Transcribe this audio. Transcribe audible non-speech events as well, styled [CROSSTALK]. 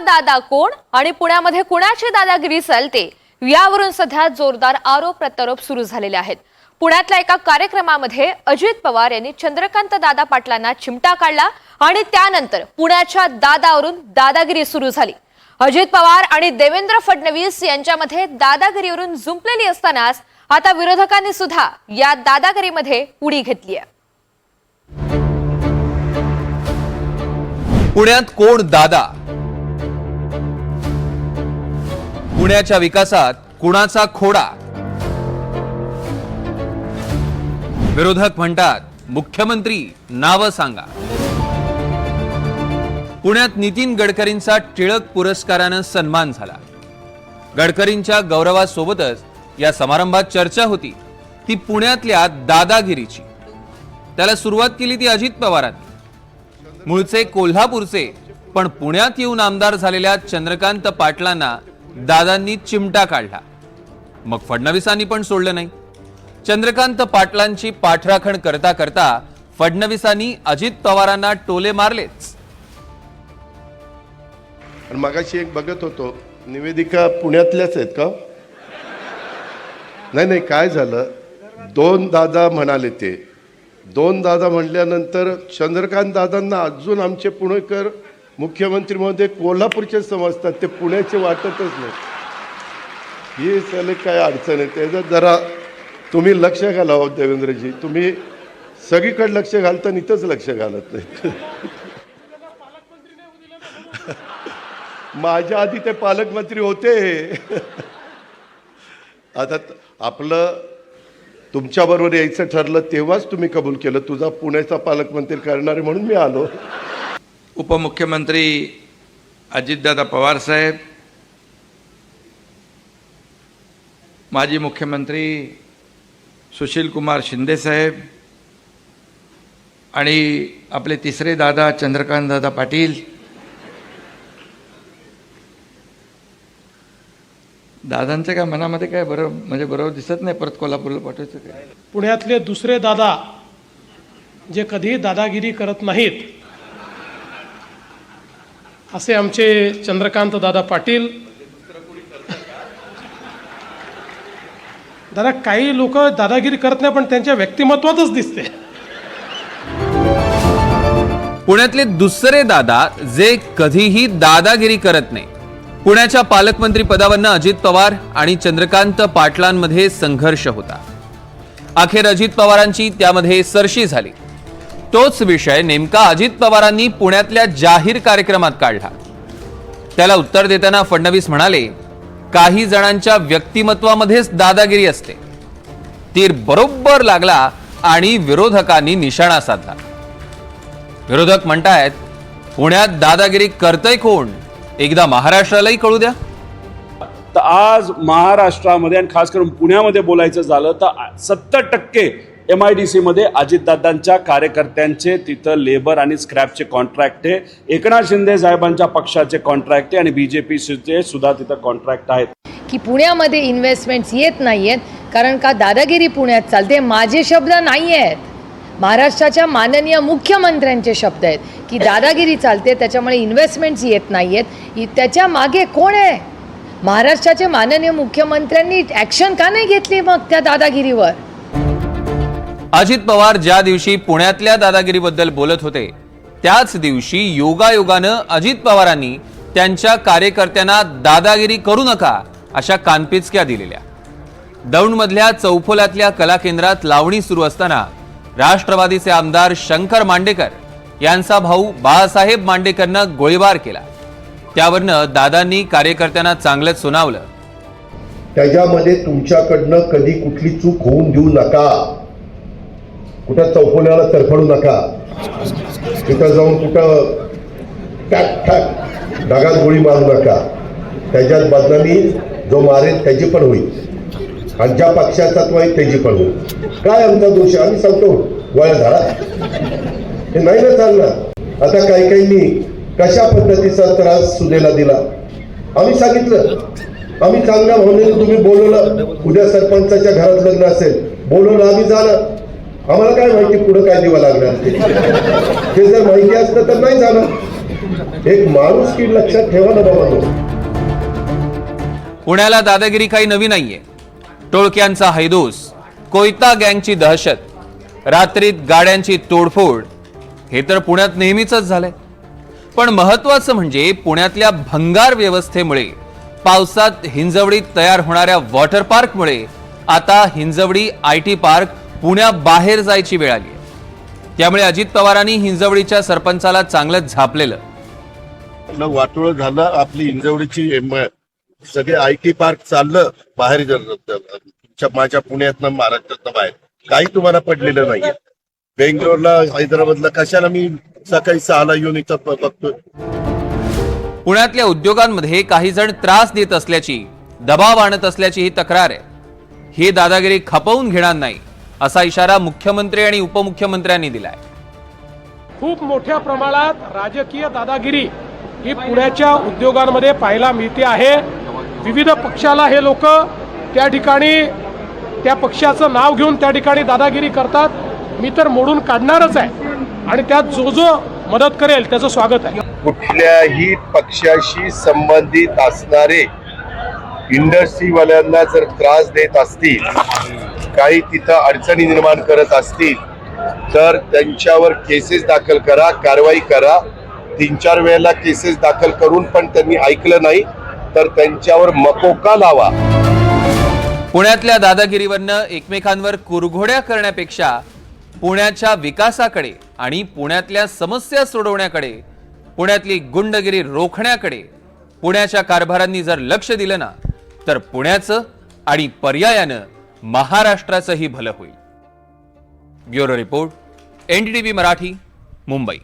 दादा कोण आणि पुण्यामध्ये कुणाची दादागिरी चालते? यावरून सध्या जोरदार आरोप प्रत्यारोप सुरू झालेले आहेत. पुण्यातल्या एका कार्यक्रमामध्ये अजित पवार यांनी चंद्रकांत दादा पाटलांना चिमटा काढला आणि त्यानंतर पुण्याच्या दादावरून दादागिरी सुरू झाली. अजित पवार आणि देवेंद्र फडणवीस यांच्यामध्ये दादागिरीवरून जुंपलेली असतानाच आता विरोधकांनी सुद्धा या दादागिरीमध्ये उडी घेतली आहे. पुण्यात कोण दादा? पुण्याच्या विकासात कुणाचा खोडा? विरोधक म्हणतात मुख्यमंत्री नाव सांगा. पुण्यात नितीन गडकरींचा टिळक पुरस्कारानं सन्मान झाला. गडकरींच्या गौरवासोबतच या समारंभात चर्चा होती. ती पुण्यातल्या दादागिरीची. त्याला सुरुवात केली ती अजित पवारांनी. मूळचे कोल्हापूरचे पण पुण्यात येऊन आमदार झालेल्या चंद्रकांत पाटलांना दादांनी चिमटा काढला. मग फडणवीसांनी पण सोडलं नाही. चंद्रकांत पाटलांची पाठराखण करता करता फडणवीसांनी अजित पवारांना टोले मारलेच. मागाशी एक बघत होतो निवेदिका पुण्यातल्याच आहेत का? नाही नाही काय झालं? दोन दादा म्हणाले ते. दोन दादा म्हणल्यानंतर चंद्रकांत दादांना अजून आमचे पुणेकर मुख्यमंत्री महोदय कोल्हापूरचे समजतात ते पुण्याचे वाटतच नाही. ही सगळे काय अडचण आहे? त्याचा जरा तुम्ही लक्ष घालावं देवेंद्रजी. तुम्ही सगळीकडे लक्ष घालता इथंच लक्ष घालत नाही. [LAUGHS] माझ्या आधी ते पालकमंत्री होते. आता आपलं तुमच्याबरोबर यायचं ठरलं तेव्हाच तुम्ही कबूल केलं. तुझा पुण्याचा पालकमंत्री करणार म्हणून मी आलो. उपमुख्यमंत्री अजितदादा पवारसाहेब माजी मुख्यमंत्री सुशीलकुमार शिंदेसाहेब आणि आपले तिसरे दादा चंद्रकांतदादा पाटील दादांच्या काय मनामध्ये काय बरं म्हणजे बरोबर दिसत नाही परत कोल्हापूरला पाठवायचं काय? पुण्यातले दुसरे दादा जे कधीही दादागिरी करत नाहीत असे आमचे चंद्रकांत दादा पाटील. दादा काही लोक दादागिरी करत नाही पण त्यांच्या व्यक्तिमत्वातच दिसते. पुण्यातले दुसरे दादा जे कधीही दादागिरी करत नाही. पुण्याच्या पालकमंत्री पदावरनं अजित पवार आणि चंद्रकांत पाटलांमध्ये संघर्ष होता. अखेर अजित पवारांची त्यामध्ये सरशी झाली. तोच विषय नेमका अजित पवारांनी पुण्यातल्या जाहीर कार्यक्रमात काढला. त्याला उत्तर देताना फडणवीस म्हणाले काही जणांच्या व्यक्तिमत्वामध्येच दादागिरी असते. तीर बरोबर लागला आणि विरोधकांनी निशाणा साधला. विरोधक म्हणतायत पुण्यात दादागिरी करतय कोण? एकदा महाराष्ट्रालाही कळू द्या. तर आज महाराष्ट्रामध्ये आणि खास करून पुण्यामध्ये बोलायचं झालं तर सत्तर टक्के एम आय डी सीमध्ये अजितदादांच्या कार्यकर्त्यांचे तिथं लेबर आणि स्क्रॅपचे कॉन्ट्रॅक्ट आहे. एकनाथ शिंदे साहेबांच्या पक्षाचे कॉन्ट्रॅक्ट आहे आणि बी जे पीचे सुद्धा तिथं कॉन्ट्रॅक्ट आहेत. की पुण्यामध्ये इन्व्हेस्टमेंट्स येत नाही आहेत कारण का दादागिरी पुण्यात चालते? माझे शब्द नाही आहेत महाराष्ट्राच्या माननीय मुख्यमंत्र्यांचे शब्द आहेत की दादागिरी चालते त्याच्यामुळे इन्व्हेस्टमेंट्स येत नाही आहेत त्याच्यामागे कोण आहे? महाराष्ट्राचे माननीय मुख्यमंत्र्यांनी ॲक्शन का नाही घेतली मग त्या दादागिरीवर? अजित पवार ज्या दिवशी पुण्यातल्या दादागिरीबद्दल बोलत होते त्याच दिवशी योगायोगानं अजित पवारांनी त्यांच्या कार्यकर्त्यांना दादागिरी करू नका अशा कानपिचक्या दिलेल्या. दौंडमधल्या चौफोलातल्या कला केंद्रात लावणी सुरू असताना राष्ट्रवादीचे आमदार शंकर मांडेकर यांचा भाऊ बाळासाहेब मांडेकरनं गोळीबार केला. त्यावरनं दादांनी कार्यकर्त्यांना चांगलंच सुनावलं. त्याच्यामध्ये तुमच्याकडनं कधी कुठली चूक होऊन देऊ नका. कुठं चौकोण्याला तरफडू नका. तिथं जाऊन कुठं टॅक टॅक ढगात गोळी मारू नका. त्याच्यात बदनामी जो मारेल त्याची पण होईल. आणि ज्या पक्षाचा तो आहे त्याची पण होईल. काय आमचा दोष आम्ही सांगतो. वया झाला हे नाही ना चालणार. आता काही काहींनी कशा पद्धतीचा त्रास सुनेला दिला? आम्ही सांगितलं. आम्ही चांगल्या भावनेने तुम्ही बोलवलं. उद्या सरपंचाच्या घरात लग्न असेल. बोलवलं आम्ही झालं आम्हाला काय माहिती पुढं काय दिवा लागणार? ते जर माहिती असतं तर नाही झालं. एक माणूस की लक्षात ठेवा ना बाबा पुण्याला दादागिरी काही नवी नाहीये. टोळक्यांचा हैदोस कोयता गँगची दहशत रात्रीत गाड्यांची तोडफोड हे तर पुण्यात नेहमीच झालंय. पण महत्वाचं म्हणजे पुण्यातल्या भंगार व्यवस्थेमुळे पावसात हिंजवडीत तयार होणाऱ्या वॉटर पार्कमुळे आता हिंजवडी आय टी पार्क पुण्याबाहेर जायची वेळ आली त्यामुळे अजित पवारांनी हिंजवडीच्या सरपंचाला चांगलंच झापलेलं. वाटोळ झालं आपली इंजवडीची एम- सगळे आय टी पार्क चाललं बाहेर माझ्या पुण्यातनं महाराष्ट्रातनं बाहेर. काही तुम्हाला पडलेलं नाहीये. बेंगलोरला हैदराबादला कशाला मी सकाळी सहाला येऊन इथं बघतोय? पुण्यातल्या उद्योगांमध्ये काही जण त्रास देत असल्याची दबाव आणत असल्याची ही तक्रार आहे. ही दादागिरी खपवून घेणार नाही. असा इशारा मुख्यमंत्री आणि उपमुख्यमंत्र्यांनी दिलाय. खूप मोठ्या प्रमाणात राजकीय दादागिरी ही पुण्याच्या उद्योगांमध्ये पाहायला मिळते आहे. विविध पक्षाला हे लोक त्या ठिकाणी त्या पक्षाचं नाव घेऊन त्या ठिकाणी दादागिरी करतात. मी तर मोडून काढणारच आहे. आणि त्यात जो जो मदत करेल त्याचं स्वागत आहे. कुठल्याही पक्षाशी संबंधित असणारे इंडस्ट्रीवाल्यांना जर त्रास देत असतील काही तिथं अडचणी निर्माण करत असतील तर त्यांच्यावर केसेस दाखल करा कारवाई करा. तीन चार वेळेला केसेस दाखल करून पण त्यांनी ऐकलं नाही तर त्यांच्यावर मकोका लावा? पुण्यातल्या दादागिरीवरनं एकमेकांवर कुरघोड्या करण्यापेक्षा पुण्याच्या विकासाकडे आणि पुण्यातल्या समस्या सोडवण्याकडे पुण्यातली गुंडगिरी रोखण्याकडे पुण्याच्या कारभारांनी जर लक्ष दिलं ना तर पुण्याचं आणि पर्यायानं महाराष्ट्राचंही भलं होईल. Bureau report NDTV Marathi Mumbai.